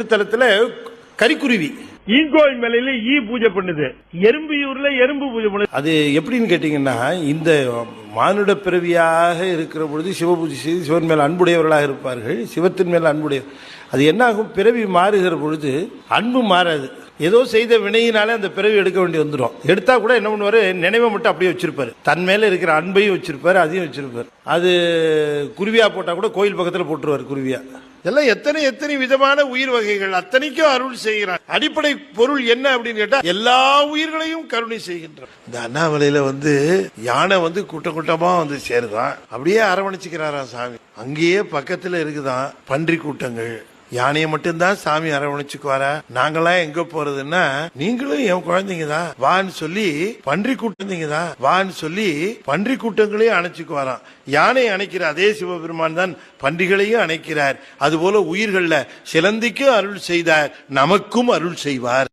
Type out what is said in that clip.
திருத்தலத்துல கரிக்குருவி ஈங்கோய் மலையில ஈ பூஜை பண்ணுது. எறும்பியூர்ல எறும்பு பூஜை பண்ணுது. அது எப்படின்னு கேட்டீங்கன்னா இந்த மானுட பிறவியாக இருக்கிற பொழுது சிவபூஜை செய்து சிவன் மேல் அன்புடையவர்களாக இருப்பார்கள். சிவத்தின் மேல் அன்புடைய அது என்னாகும்? பிறவி மாறுகிற பொழுது அன்பு மாறாது. ஏதோ செய்த வினையினாலே அந்த பிறவி எடுக்க வேண்டி வந்துடும். எடுத்தா கூட என்ன பண்ணுவாரு? நினைவை மட்டும் அப்படியே வச்சிருப்பாரு. தன் மேல இருக்கிற அன்பையும் வச்சிருப்பாரு அதையும் வச்சிருப்பாரு. அது குருவியா போட்டா கூட கோயில் பக்கத்துல போட்டுருவாரு குருவியா. எல்லாம் எத்தனை எத்தனை விதமான உயிர் வகைகள் அத்தனைக்கும் அருள் செய்கிறான் அடிப்படை பொருள் என்ன அப்படின்னு கேட்டா எல்லா உயிர்களையும் கருணை செய்கின்றான் இந்த அண்ணாமலையில வந்து யானை வந்து கூட்டம் கூட்டமா வந்து சேருதான். அப்படியே அரவணைச்சுக்கிறாராம் சாமி. அங்கேயே பக்கத்துல இருக்குதான் பன்றி கூட்டங்கள் யானையை மட்டும்தான் சாமி அரவணைச்சுக்குவாரா நாங்களாம் எங்க போறதுன்னா நீங்களும் என் குழந்தைங்க தான். வான்னு சொல்லி பன்றி கூட்டந்தீங்க தான். வான்னு சொல்லி பன்றி கூட்டங்களையும் அணைச்சுக்குவாராம் யானை அணைக்கிற அதே சிவபெருமான் தான் பன்றிகளையும் அணைக்கிறார். அதுபோல உயிர்கள்ல சிலந்திக்கும் அருள் செய்தார். நமக்கும் அருள் செய்வார்.